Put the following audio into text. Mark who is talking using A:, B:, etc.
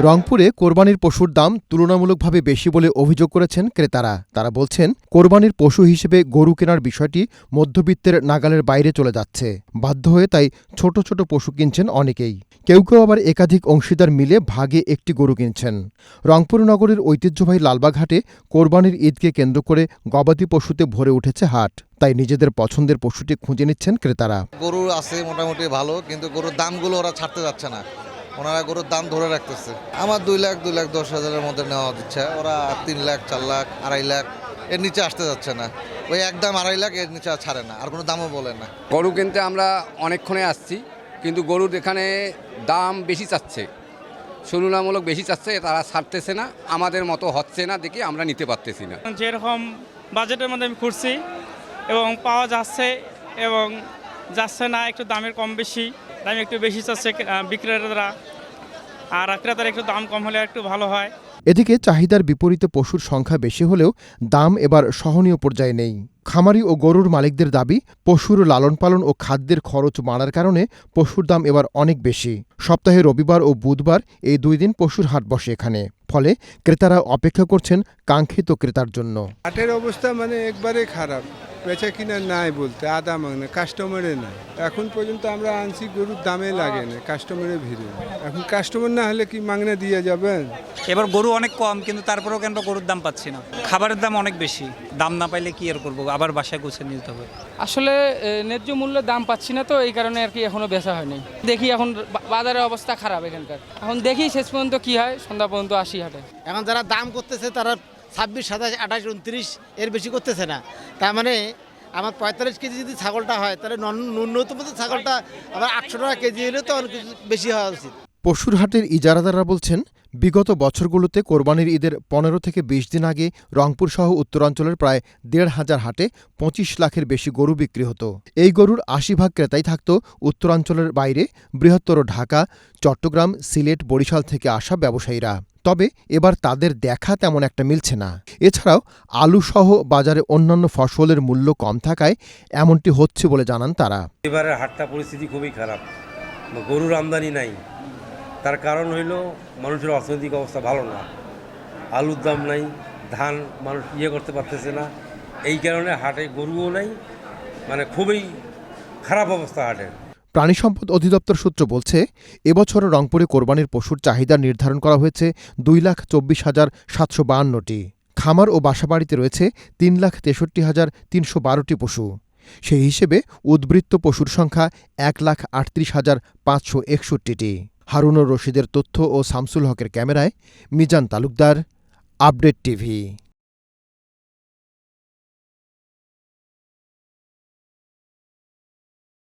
A: রংপুরে কোরবানির পশুর দাম তুলনামূলকভাবে বেশি বলে অভিযোগ করেছেন ক্রেতারা। তারা বলছেন, কোরবানির পশু হিসেবে গরু কেনার বিষয়টি মধ্যবিত্তের নাগালের বাইরে চলে যাচ্ছে। বাধ্য হয়ে তাই ছোট ছোট পশু কিনছেন অনেকেই। কেউ কেউ আবার একাধিক অংশীদার মিলে ভাগে একটি গরু কিনছেন। রংপুর নগরের ঐতিহ্যবাহী লালবাগহাটে কোরবানির ঈদকে কেন্দ্র করে গবাদি পশুতে ভরে উঠেছে হাট। তাই নিজেদের পছন্দের পশুটি খুঁজে নিচ্ছেন ক্রেতারা।
B: গরু আছে মোটামুটি ভালো, কিন্তু গরুর দামগুলো ওরা ছাড়তে যাচ্ছে না। ওনারা গরুর দাম ধরে রাখতেছে। আমার দুই লাখ দুই লাখ দশ হাজারের মধ্যে নেওয়া দিচ্ছে। ওরা তিন লাখ চার লাখ আড়াই লাখ এর নিচে আসতে যাচ্ছে না। ওই একদম আড়াই লাখ এর নিচে আর ছাড়ে না আর কোনো দামও বলে না।
C: গরু কিনতে আমরা অনেকক্ষণে আসছি কিন্তু গরুর এখানে দাম বেশি চাচ্ছে। তুলনামূলক বেশি চাচ্ছে তারা ছাড়তেছে না আমাদের মতো হচ্ছে না দেখে আমরা নিতে পারতেছি না।
D: যেরকম বাজেটের মধ্যে আমি খুঁজছি এবং পাওয়া যাচ্ছে এবং যাচ্ছে না একটু দামের কম বেশি। দাম একটু বেশি চাচ্ছে বিক্রেতারা। আর ক্রেতার একটু দাম কম হলে একটু ভালো হয়।
A: এদিকে চাহিদার বিপরীতে পশুর সংখ্যা বেশি হলেও দাম এবার সহনীয় পর্যায়ে নেই। খামারি ও গরুর মালিকদের দাবি পশুর লালন পালন ও খাদ্যের খরচ বাড়ার কারণে পশুর দাম এবার অনেক বেশি। সপ্তাহে রবিবার ও বুধবার এই দুই দিন পশুর হাট বসে এখানে। ফলে ক্রেতারা অপেক্ষা করছেন কাঙ্ক্ষিত ক্রেতার জন্য।
E: হাটের অবস্থা মানে একবারে খারাপ। বেচা কিনা নাই বলতে আদা মাংনা কাস্টমারে নাই। এখন পর্যন্ত আমরা আনছি গরুর দামে লাগে না কাস্টমারের ভিড়ে এখন কাস্টমার না হলে কি মাংনা দিয়ে যাবেন?
F: এবার গরু অনেক কম কিন্তু তারপরেও কেন গরুর দাম পাচ্ছি না। খাবারের দাম অনেক বেশি দাম না পাইলে কি আর করব? আবার বাসায় গুছিয়ে নিতে হবে।
G: আসলে ন্যায্য মূল্যে দাম পাচ্ছি না তো এই কারণে আর কি এখনও বেচা হয়নি। দেখি এখন বাজারের অবস্থা খারাপ এখানকার। এখন দেখি শেষ পর্যন্ত কি হয় সন্ধ্যা পর্যন্ত আসি হাটে।
H: এখন যারা দাম করতেছে তারা ছাব্বিশ, সাতাশ, আঠাশ, উনত্রিশ এর বেশি করতেছে না। তার মানে আমার পঁয়তাল্লিশ কেজি যদি ছাগলটা হয়, তাহলে ন্যূনতম ছাগলটা আবার আটশো টাকা কেজি হলে তো অনেক বেশি হওয়া উচিত।
A: পশুর হাটের ইজারাদাররা বলছেন, বিগত বছরগুলোতে কোরবানির ঈদের পনেরো থেকে বিশ দিন আগে রংপুর সহ উত্তরাঞ্চলের প্রায় দেড় হাজার হাটে পঁচিশ লাখের বেশি গরু বিক্রি হতো। এই গরুর আশি ভাগ ক্রেতাই থাকত উত্তরাঞ্চলের বাইরে, বৃহত্তর ঢাকা, চট্টগ্রাম, সিলেট, বরিশাল থেকে আসা ব্যবসায়ীরা। তবে এবার তাদের দেখা তেমন একটা মিলছে না। এছাড়াও আলুসহ বাজারে অন্যান্য ফসলের মূল্য কম থাকায় এমনটি হচ্ছে বলে জানান তারা।
I: এবারের হাটটা পরিস্থিতি খুবই খারাপ। গরুর আমদানি নাই। তার কারণ হইল মানুষের অর্থনৈতিক অবস্থা ভালো না। আলুর দাম নাই, ধান মানুষ ইয়ে করতে পারতেছে না। এই কারণে হাটে গরুও নাই মানে খুবই খারাপ অবস্থা হাটের
A: প্রাণী সম্পদ অধিদপ্তর সূত্র বলছে, এবছর রংপুরে কোরবানির পশুর চাহিদা নির্ধারণ করা হয়েছে দুই লাখ চব্বিশ হাজার সাতশো বাহান্নটি। খামার ও বাসাবাড়িতে রয়েছে তিন লাখ তেষট্টি হাজার তিনশো বারোটি পশু। সেই হিসেবে উদ্বৃত্ত পশুর সংখ্যা এক লাখ আটত্রিশ হাজার পাঁচশো একষট্টিটি। হারুনুর রশিদের তথ্য ও শামসুল হকের ক্যামেরায় মিজান তালুকদার আপডেট টিভি।